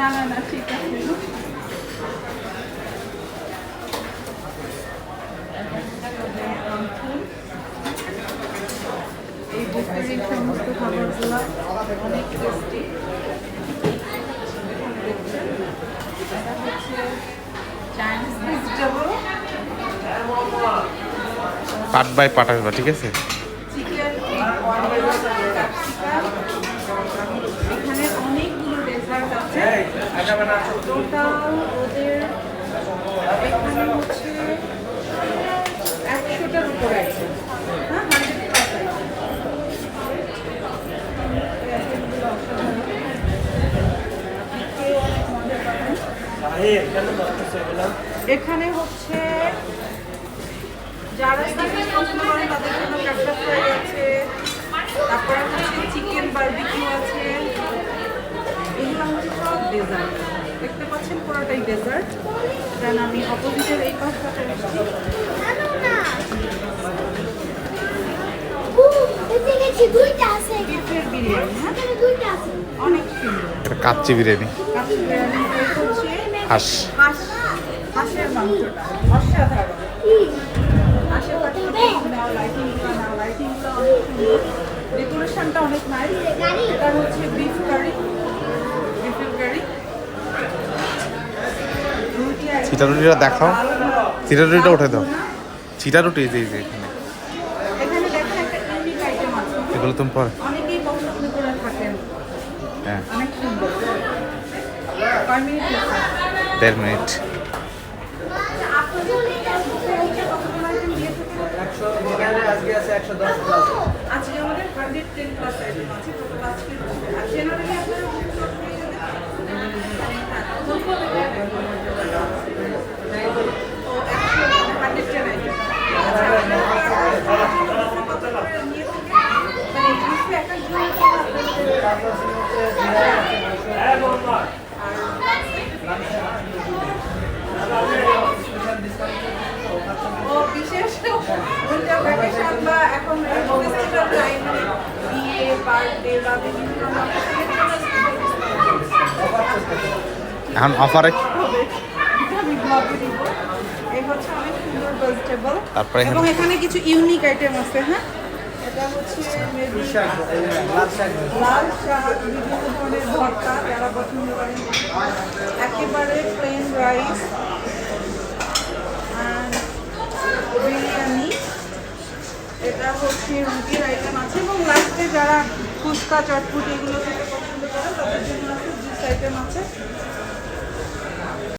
না এই বুকের সমস্ত খাবারগুলো অনেক টেস্টি পাট বাই পাট আসবা ঠিক আছে? এখানে হচ্ছে একশোটার উপরে হ্যাঁ। এখানে হচ্ছে যারা তাদের জন্য তারপরে হচ্ছে চিকেন বারবিকিউ আছে এগুলো হচ্ছে সব ডেজার্ট দেখতে পাচ্ছেন পুরোটাই ডেজার্ট দেন আমি অপোজিটের এই বিরিয়ানি হ্যাঁ? সুন্দর। কাচ্চি বিরিয়ানি। হাঁস। হাঁস হাঁসের মাংসটা। অসাধারণ। ডেকোরেশনটা অনেক নাইস এটা হচ্ছে বিফ কারি বিফের কারি রুটি চিটা রুটিটা দেখাও। লাল চিটা রুটিটা উঠে দাও। চিটা রুটি এই যে এখানে। এগুলো তুমি পরে। হ্যাঁ। দেড় মিনিট। আজকে আমাদের হান্ড্রেড টেন আইটেম আছে। এখন অফারে তারপরে এবং এখানে কিছু ইউনিক আইটেম আছে হ্যাঁ? এটা লাল বিভিন্ন ধরনের ভর্তা একেবারে রাইস বিরিয়ানি এটা হচ্ছে রুটির আইটেম আছে এবং লাস্টে যারা ফুচকা, চটপুটি এগুলো খেতে পছন্দ করে তাদের জন্য আছে জুস আইটেম আছে।